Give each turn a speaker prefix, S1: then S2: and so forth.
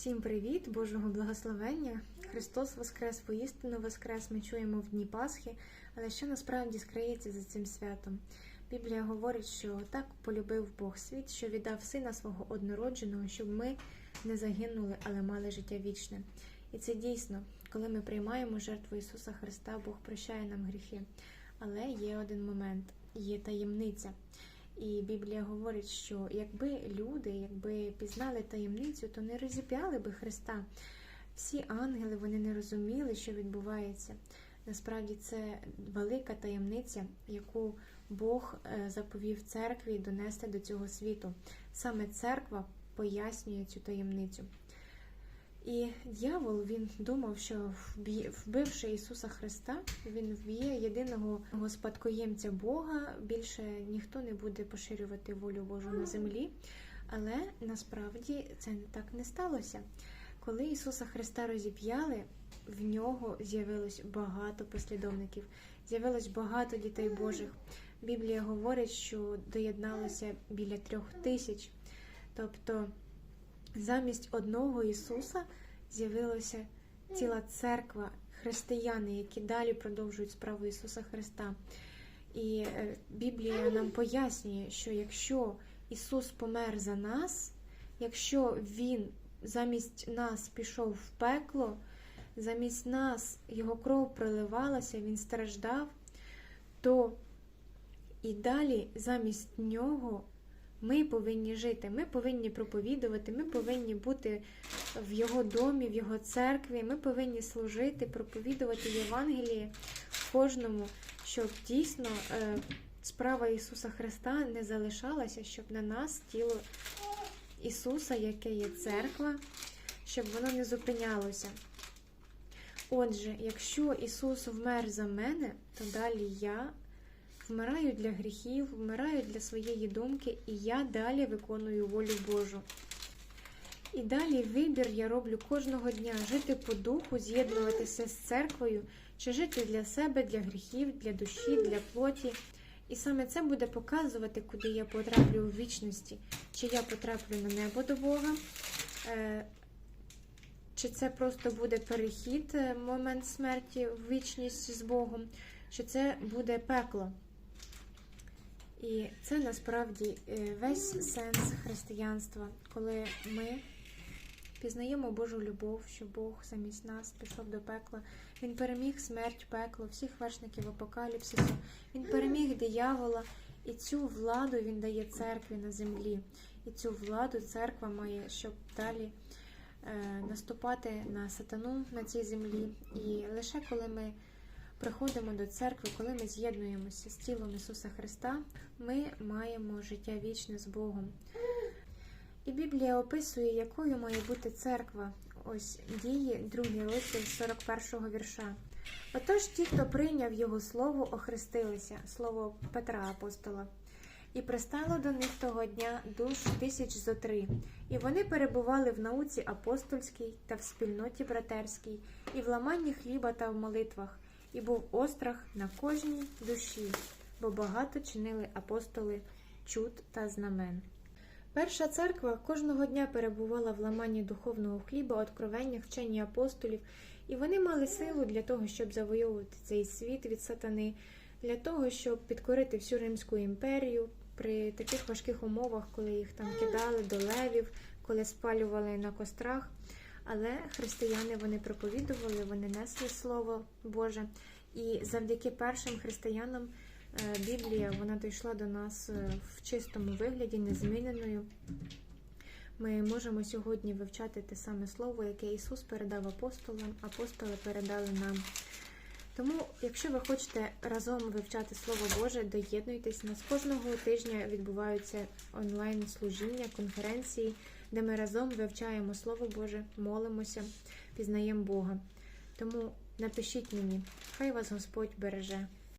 S1: Всім привіт, Божого благословення! Христос Воскрес, воістину Воскрес. Ми чуємо в Дні Пасхи, але що насправді скриється за цим святом? Біблія говорить, що так полюбив Бог світ, що віддав сина свого однородженого, щоб ми не загинули, але мали життя вічне. І це дійсно, коли ми приймаємо жертву Ісуса Христа, Бог прощає нам гріхи. Але є один момент, є таємниця. І Біблія говорить, що якби люди, якби пізнали таємницю, то не розіп'яли би Христа. Всі ангели вони не розуміли, що відбувається. Насправді це велика таємниця, яку Бог е, заповів церкві донести до цього світу. Саме церква пояснює цю таємницю. І дьявол він думав, що вбивши Ісуса Христа, він вб'є єдиного спадкоємця Бога. Більше ніхто не буде поширювати волю Божу на землі. Але насправді це так не сталося. Коли Ісуса Христа розіп'яли, в нього з'явилось багато послідовників, з'явилось багато дітей Божих. Біблія говорить, що доєдналося біля трьох тисяч. Тобто замість одного Ісуса з'явилася ціла церква, християни, які далі продовжують справу Ісуса Христа. І е, Біблія нам пояснює, що якщо Ісус помер за нас, якщо Він замість нас пішов в пекло, замість нас Його кров проливалася, Він страждав, то і далі замість нього ми повинні жити, ми повинні проповідувати, ми повинні бути в Його домі, в Його церкві, ми повинні служити, проповідувати Євангеліє кожному, щоб дійсно е, справа Ісуса Христа не залишалася, щоб на нас тіло Ісуса, яке є церква, щоб воно не зупинялося. Отже, якщо Ісус вмер за мене, то далі я вмираю для гріхів, вмираю для своєї думки, і я далі виконую волю Божу. І далі вибір я роблю кожного дня жити по духу, з'єднуватися з церквою, чи жити для себе, для гріхів, для душі, для плоті. І саме це буде показувати, куди я потраплю у вічності, чи я потраплю на небо до Бога, е, чи це просто буде перехід, е, момент смерті в вічність з Богом, чи це буде пекло. І це насправді е, весь сенс християнства, коли ми пізнаємо Божу любов, що Бог замість нас пішов до пекла. Він переміг смерть, пекло, всіх вершників апокаліпсису. Він переміг диявола, і цю владу він дає церкві на землі. І цю владу церква має, щоб далі е, наступати на сатану на цій землі. І лише коли ми приходимо до церкви, коли ми з'єднуємося з тілом Ісуса Христа, ми маємо життя вічне з Богом. І Біблія описує, якою має бути церква. Ось дії, другий розділ 41-го вірша. Отож, ті, хто прийняв його слово, охрестилися, слово Петра апостола. І пристало до них того дня душ тисяч зо три, і вони перебували в науці апостольській та в спільноті братерській, і в ламанні хліба та в молитвах, і був острах на кожній душі, бо багато чинили апостоли чуд та знамен. Перша церква кожного дня перебувала в ламанні духовного хліба, откровеннях, вченні апостолів, і вони мали силу для того, щоб завойовувати цей світ від сатани, для того, щоб підкорити всю Римську імперію при таких важких умовах, коли їх там кидали до левів, коли спалювали на кострах. Але християни вони проповідували, вони несли Слово Боже. І завдяки першим християнам е, Біблія вона дійшла до нас е, в чистому вигляді, незміненою. Ми можемо сьогодні вивчати те саме слово, яке Ісус передав апостолам, апостоли передали нам. Тому, якщо ви хочете разом вивчати Слово Боже, доєднуйтесь. У нас кожного тижня відбуваються онлайн-служіння, конференції, де ми разом вивчаємо Слово Боже, молимося, пізнаємо Бога. Тому напишіть мені, хай вас Господь береже.